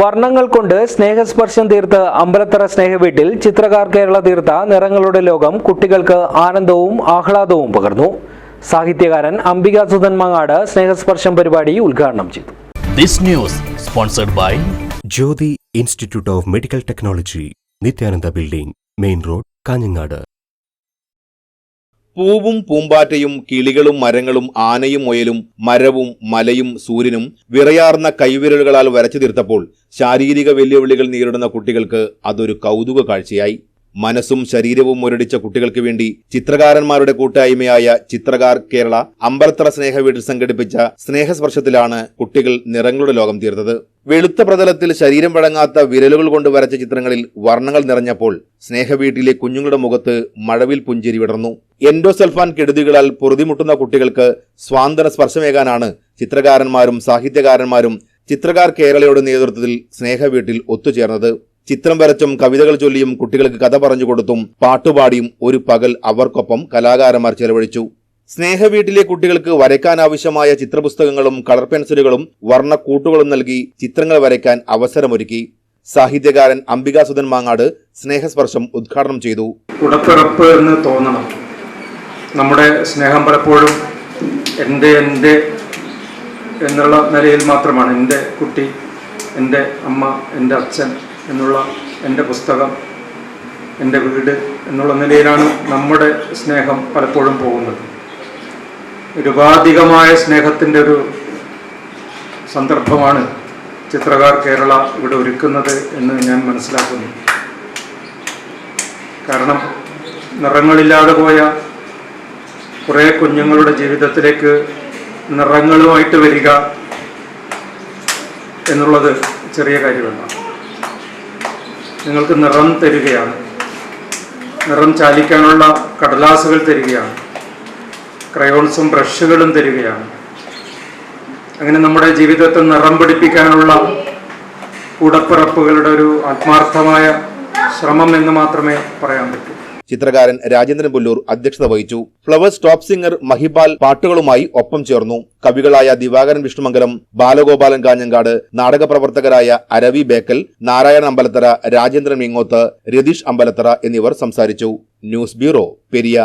വർണങ്ങൾ കൊണ്ട് സ്നേഹസ്പർശം തീർത്ത് അമ്പലത്തറ സ്നേഹവീട്ടിൽ ചിത്രകാർ കേരള തീർത്ത നിറങ്ങളുടെ ലോകം കുട്ടികൾക്ക് ആനന്ദവും ആഹ്ലാദവും പകർന്നു. സാഹിത്യകാരൻ അംബിക സുധൻ മങ്ങാട് സ്നേഹസ്പർശം പരിപാടി ഉദ്ഘാടനം ചെയ്തു. This news sponsored by Jyothi institute of medical technology Nithyananda building main road Kanhangad. പൂവും പൂമ്പാറ്റയും കിളികളും മരങ്ങളും ആനയും മുയലും മരവും മലയും സൂര്യനും വിറയാർന്ന കൈവിരലുകളാൽ വരച്ചു തീർത്തപ്പോൾ ശാരീരിക വെല്ലുവിളികൾ നേരിടുന്ന കുട്ടികൾക്ക് അതൊരു കൗതുക കാഴ്ചയായി മനസ്സും ശരീരവും മുരടിച്ച കുട്ടികൾക്ക് വേണ്ടി ചിത്രകാരന്മാരുടെ കൂട്ടായ്മയായ ചിത്രകാർ കേരള അമ്പലത്തറ സ്നേഹ വീട്ടിൽ സംഘടിപ്പിച്ച സ്നേഹസ്പർശത്തിലാണ് കുട്ടികൾ നിറങ്ങളുടെ ലോകം തീർത്തത്. വെളുത്ത പ്രതലത്തിൽ ശരീരം വഴങ്ങാത്ത വിരലുകൾ കൊണ്ട് വരച്ച ചിത്രങ്ങളിൽ വർണങ്ങൾ നിറഞ്ഞപ്പോൾ സ്നേഹവീട്ടിലെ കുഞ്ഞുങ്ങളുടെ മുഖത്ത് മഴവിൽ പുഞ്ചിരി വിടർന്നു. എൻഡോസൽഫാൻ കെടുതികളാൽ പൊറുതിമുട്ടുന്ന കുട്ടികൾക്ക് സ്വാതന്ത്ര്യ സ്പർശമേകാനാണ് ചിത്രകാരന്മാരും സാഹിത്യകാരന്മാരും ചിത്രകാർ കേരളയുടെ നേതൃത്വത്തിൽ സ്നേഹവീട്ടിൽ ഒത്തുചേർന്നത്. ചിത്രം വരച്ചും കവിതകൾ ചൊല്ലിയും കുട്ടികൾക്ക് കഥ പറഞ്ഞു കൊടുത്തും പാട്ടുപാടിയും ഒരു പകൽ അവർക്കൊപ്പം കലാകാരന്മാർ ചെലവഴിച്ചു. സ്നേഹവീട്ടിലെ കുട്ടികൾക്ക് വരയ്ക്കാൻ ആവശ്യമായ ചിത്രപുസ്തകങ്ങളും കളർ പെൻസിലുകളും വർണക്കൂട്ടുകളും നൽകി ചിത്രങ്ങൾ വരയ്ക്കാൻ അവസരമൊരുക്കി. സാഹിത്യകാരൻ അംബികാസുധൻ മാങ്ങാട് സ്നേഹസ്പർശം ഉദ്ഘാടനം ചെയ്തു. കുടപ്പിറപ്പ് എന്ന് തോന്നണം. നമ്മുടെ സ്നേഹം പലപ്പോഴും എന്റെ എന്റെ എന്നുള്ള നിലയിൽ മാത്രമാണ്. എന്റെ കുട്ടി എന്റെ അമ്മ എന്റെ അച്ഛൻ എന്നുള്ള എന്റെ പുസ്തകം എന്റെ വീട് എന്നുള്ള നിലയിലാണ് നമ്മുടെ സ്നേഹം പലപ്പോഴും പോകുന്നത്. രൂപാധികമായ സ്നേഹത്തിന്റെ ഒരു സന്ദർഭമാണ് ചിത്രകാർ കേരള ഇവിടെ ഒരുക്കുന്നത് എന്ന് ഞാൻ മനസ്സിലാക്കുന്നു. കാരണം നിറങ്ങളില്ലാതെ പോയ കുറേ കുഞ്ഞുങ്ങളുടെ ജീവിതത്തിലേക്ക് നിറങ്ങളുമായിട്ട് വരിക എന്നുള്ളത് ചെറിയ കാര്യമല്ല. നിങ്ങൾക്ക് നിറം തരികയാണ്. നിറം ചാലിക്കാനുള്ള കടലാസുകൾ തരികയാണ്. ക്രയോൺസും ബ്രഷുകളും തരികയാണ്. അങ്ങനെ നമ്മുടെ ജീവിതത്തെ നിറം പിടിപ്പിക്കാനുള്ള കൂടപ്പിറപ്പുകളുടെ ഒരു ആത്മാർത്ഥമായ ശ്രമം എന്ന് മാത്രമേ പറയാൻ പറ്റൂ. ചിത്രകാരൻ രാജേന്ദ്രൻ പുല്ലൂർ അധ്യക്ഷത വഹിച്ചു. ഫ്ലവേഴ്സ് ടോപ്പ് സിംഗർ മഹിബാൽ പാട്ടുകളുമായി ഒപ്പം ചേർന്നു. കവികളായ ദിവാകരൻ വിഷ്ണുമംഗലം ബാലഗോപാലൻ കാഞ്ഞങ്കാട് നാടകപ്രവർത്തകരായ അരവി ബേക്കൽ നാരായണൻ അമ്പലത്തറ രാജേന്ദ്രൻ മിങ്ങോത്ത് രതീഷ് അമ്പലത്തറ എന്നിവർ സംസാരിച്ചു. News bureau Periya